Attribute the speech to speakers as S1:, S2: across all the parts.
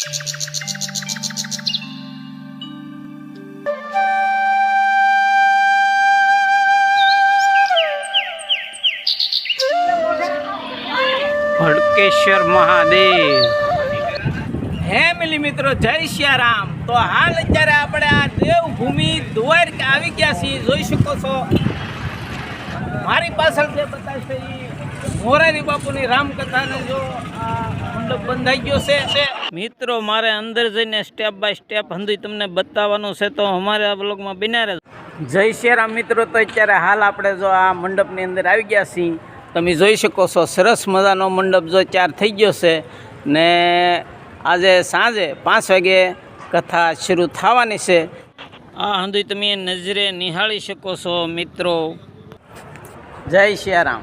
S1: ભડકેશ્વર મહાદેવ.
S2: હે મિલી મિત્રો, જય શ્યારામ તો હાલ અત્યારે આપણે આ દેવભૂમિ દ્વારકા આવી ગયા છીએ. જોઈ શકો છો. મારી પાછળ જે બતાવશે એ મોરારી બાપુની રામકથાને જો આ મંડપ બંધાઈ ગયો છે મિત્રો, મારે અંદર જઈને સ્ટેપ બાય સ્ટેપ હંધી તમને બતાવવાનું છે તો અમારે આ બ્લોગમાં બિના રહે જય શ્રીરામ મિત્રો, તો અત્યારે હાલ આપણે જો આ મંડપની અંદર આવી ગયા છીએ. તમે જોઈ શકો છો, સરસ મજાનો મંડપ જો ચાર થઈ ગયો છે ને આજે સાંજે પાંચ વાગે કથા શરૂ થવાની છે. આ હંધી તમે નજરે નિહાળી શકો છો મિત્રો. જય સિયારામ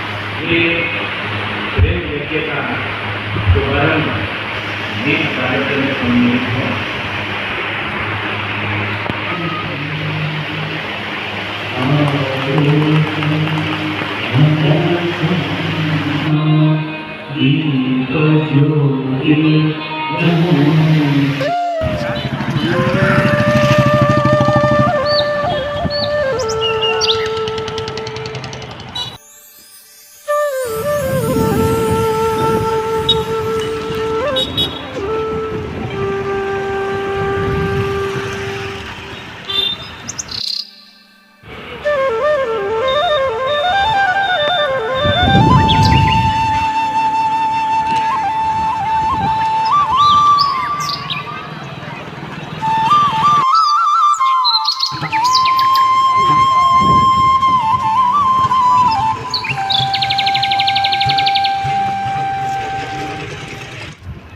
S3: એ પ્રેમ યોગ્યતા શુભારંભ ગીત કાર્યક્રમે સંબંધિત હોય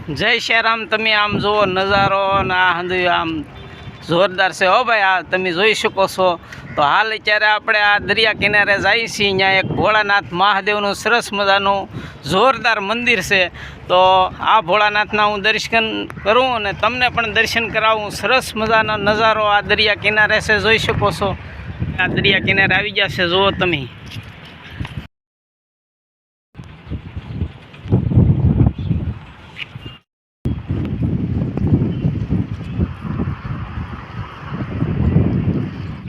S2: જય શ્યારામ, તમે આમ જુઓ નજારો અને આ હંધું આમ જોરદાર છે. હો ભાઈ, આ તમે જોઈ શકો છો. તો હાલ અત્યારે આપણે આ દરિયા કિનારે જઈએ છીએ અહીંયા એક ભોળાનાથ મહાદેવનું સરસ મજાનું જોરદાર મંદિર છે. તો આ ભોળાનાથના હું દર્શન કરું અને તમને પણ દર્શન કરાવું. સરસ મજાનો નજારો આ દરિયા કિનારે છે, જોઈ શકો છો. આ દરિયા કિનારે આવી ગયા છે, જુઓ તમે.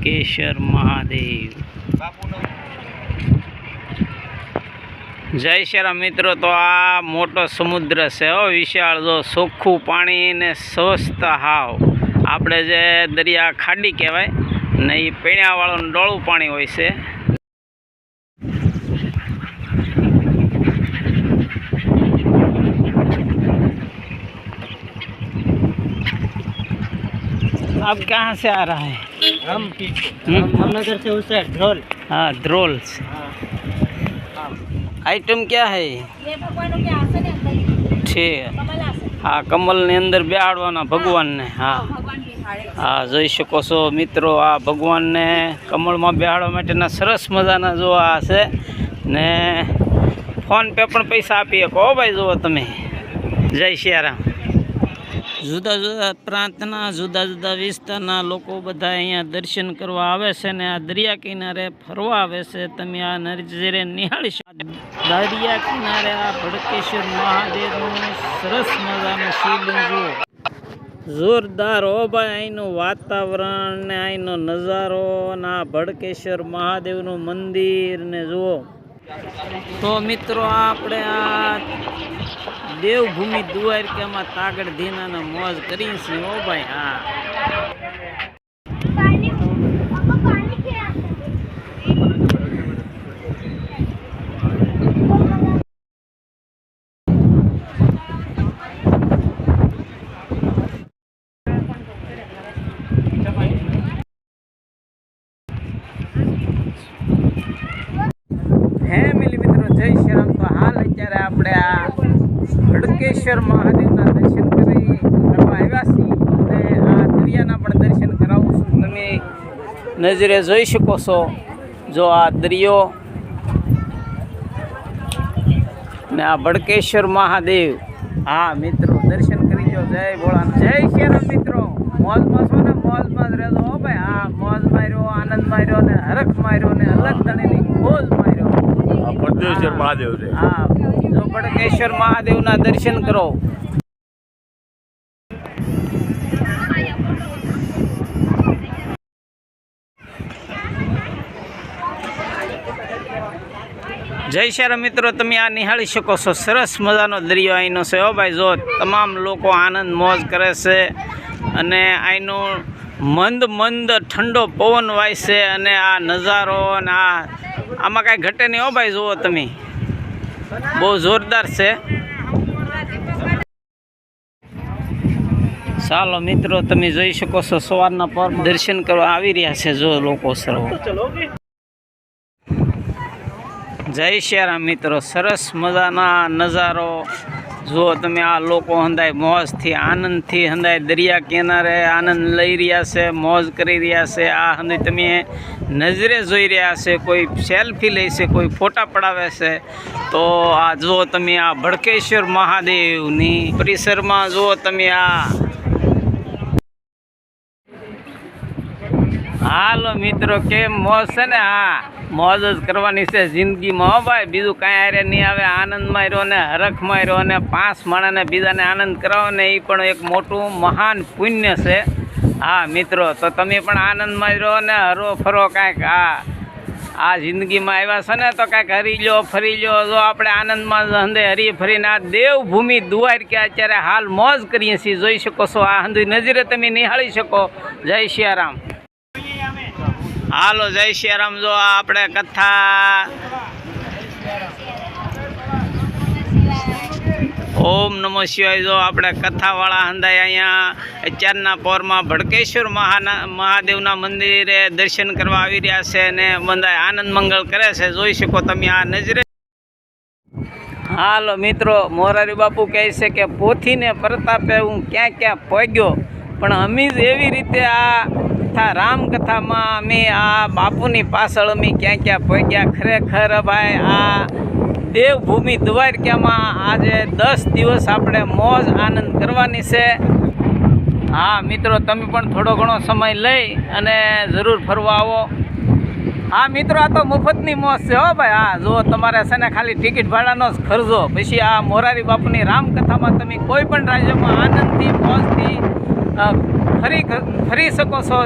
S2: કેશર મહાદેવ જય શ્રી મિત્રો તો આ મોટો સમુદ્ર છે હો વિશાળ જો ચોખ્ખું પાણી ને સ્વસ્થ હાવ આપણે જે દરિયા ખાડી કહેવાય ને એ પીણાવાળું ડોળું પાણી હોય છે आप कहाँ से आ रहा है
S1: हम
S2: हम्म?
S1: रामनगर से उस साइड ढोल
S2: हाँ ड्रोल से आइटम क्या है
S4: ये भगवानों के आसन है अंदर
S2: છે
S4: कमल आसन
S2: આ કમલની અંદર બેહાડવાના ભગવાનને હા
S4: भगवान बिहारे
S2: હા જોઈ શકો છો મિત્રો આ ભગવાનને કમળમાં બેહાડવા માટેના સરસ મજાના જો આ છે ને ફોન પે પણ પૈસા આપી શકો હો ભાઈ જુઓ તમે જય સિયારામ
S1: જુદા જુદા પ્રાંતના જુદા જુદા વિસ્તારના લોકો બધા અહીંયા દર્શન કરવા આવે છે ને આ દરિયા કિનારે ફરવા આવે છે. તમે આ નજરે નિહાળી શકો. દરિયા કિનારે આ ભડકેશ્વર મહાદેવનું સરસ મજાનું શિવલિંગ જુઓ. જોરદાર હો ભાઈ, અહીંનું વાતાવરણ ને અહીંનો નજારો ને આ ભડકેશ્વર મહાદેવનું મંદિર ને જુઓ. તો મિત્રો આપણે આ દેવભૂમિ દ્વારકામાં તાગડ ધીનાના મોજ કરી છીએ ઓ ભાઈ હા.
S2: ફેમિલી મિત્રો, જય શ્રી તો હાલ અત્યારે આપણે આ હડકેશ્વર મહાદેવના દર્શન કરી કરવા આવ્યા છીએ. આ દરિયાના પણ દર્શન કરાવું છું. તમે નજરે જોઈ શકો છો. જો આ દરિયો ને આ ભડકેશ્વર મહાદેવ. હા, મિત્રો, દર્શન કરી દો જય ભોળા જય શ્રી મિત્રો. મોજમાં છો ને? મોજમાં જ હો ભાઈ. હા મોજ માર્યો આનંદ માર્યો ને હરખ માર્યો ને અલગ તણીની ખોજ માર્યો
S5: પદ્મેશ્વર મહાદેવ છે.
S2: હા જો ભડકેશ્વર મહાદેવના દર્શન કરો. જય શ્યારા મિત્રો, તમે આ નિહાળી શકો છો. સરસ મજાનો દરિયો અહીંનો છે ભાઈ. જો તમામ લોકો આનંદ મોજ કરે છે અને અહીંનો મંદ મંદ ઠંડો પવન વાય છે અને આ નજારો અને આ આમાં કાંઈ ઘટે નહીં હો ભાઈ, જુઓ તમે. બહુ જોરદાર છે. ચાલો મિત્રો, તમે જોઈ શકો છો, સવારના પર દર્શન કરવા આવી રહ્યા છે, જો લોકો સર્વ. જય શ્રી રામ મિત્રો, સરસ મજાના નજારો. જુઓ તમે આ લોકો હંદાય મોજથી, આનંદથી હંદાય દરિયા કિનારે આનંદ લઈ રહ્યા છે, મોજ કરી રહ્યા છે, આ હંદાય તમે નજરે જોઈ રહ્યા છે, કોઈ સેલ્ફી લે છે, કોઈ ફોટા પડાવે છે, તો આ જુઓ તમે આ ભડકેશ્વર મહાદેવની પરિસરમાં જુઓ તમે આ હાલો મિત્રો, કેમ મોજ છે ને? હા, મોજ જ કરવાની છે જિંદગીમાં ભાઈ. બીજું કાંઈ હારે નહીં આવે. આનંદ માર્યો ને, હરખ માર્યો ને, પાંચ માણાને બીજાને આનંદ કરાવો ને એ પણ એક મોટું મહાન પુણ્ય છે. હા, મિત્રો, તો તમે પણ આનંદ માર્યો ને, હરો ફરો કાંઈક. હા, આ જિંદગીમાં આવ્યા છે ને, તો કાંઈક હરી લો ફરી લો જો આપણે આનંદમાં હંદે હરી ફરીને આ દેવભૂમિ કે અત્યારે હાલ મોજ કરીએ છીએ. જોઈ શકો છો, આ હંધી નજરે તમે નિહાળી શકો. જય સિયારામ હાલો, જય સિયારામ જો આપણે કથા ઓમ નમો શિવાય. જો આપણે કથાવાળા હંદાય અહીંયા અત્યારના પોરમાં ભડકેશ્વર મહાદેવના મંદિરે દર્શન કરવા આવી રહ્યા છે અને બંધાય આનંદ મંગળ કરે છે. જોઈ શકો તમે આ નજરે. હાલો, મિત્રો, મોરારી બાપુ કહે છે કે પોથીને પ્રતાપે હું ક્યાં ક્યાં પગ્યો? પણ અમીજ એવી રીતે આ કથા રામકથામાં અમે આ બાપુની પાછળ અમે ક્યાં ક્યાં પહોંચ્યા ખરેખર ભાઈ, આ દેવભૂમિ દ્વારકામાં આજે દસ દિવસ આપણે મોજ આનંદ કરવાની છે. હા, મિત્રો, તમે પણ થોડો ઘણો સમય લઈ અને જરૂર ફરવા આવો. હા, મિત્રો, આ તો મફતની મોજ છે, હો ભાઈ. હા જો તમારે છે ને ખાલી ટિકિટ ભાડાનો જ ખર્ચો પછી આ મોરારી બાપુની રામકથામાં તમે કોઈ પણ રાજ્યમાં આનંદથી, મોજથી ફરી ફરી શકો છો,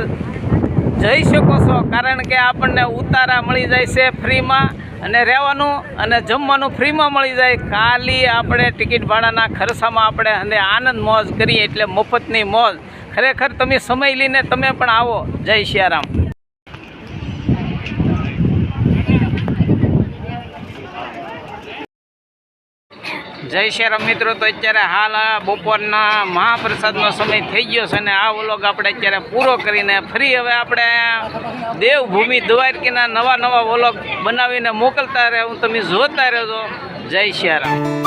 S2: જઈ શકો છો, કારણ કે આપણને ઉતારા મળી જાય છે ફ્રીમાં અને રહેવાનું અને જમવાનું ફ્રીમાં મળી જાય. ખાલી આપણે ટિકિટ ભાડાના ખર્ચામાં આપણે અને આનંદ મોજ કરીએ એટલે મફતની મોજ. ખરેખર તમે સમય લઈને તમે પણ આવો. જય સિયારામ જય શ્રી મિત્રો, તો અત્યારે હાલ બપોરના મહાપ્રસાદનો સમય થઈ ગયો છે અને આ વ્લોગ આપણે અત્યારે પૂરો કરીને ફરી હવે આપણે દેવભૂમિ દ્વારકીના નવા નવા વ્લોગ બનાવીને મોકલતા રહે. હું તમે જોતા રહેજો. જય શ્રી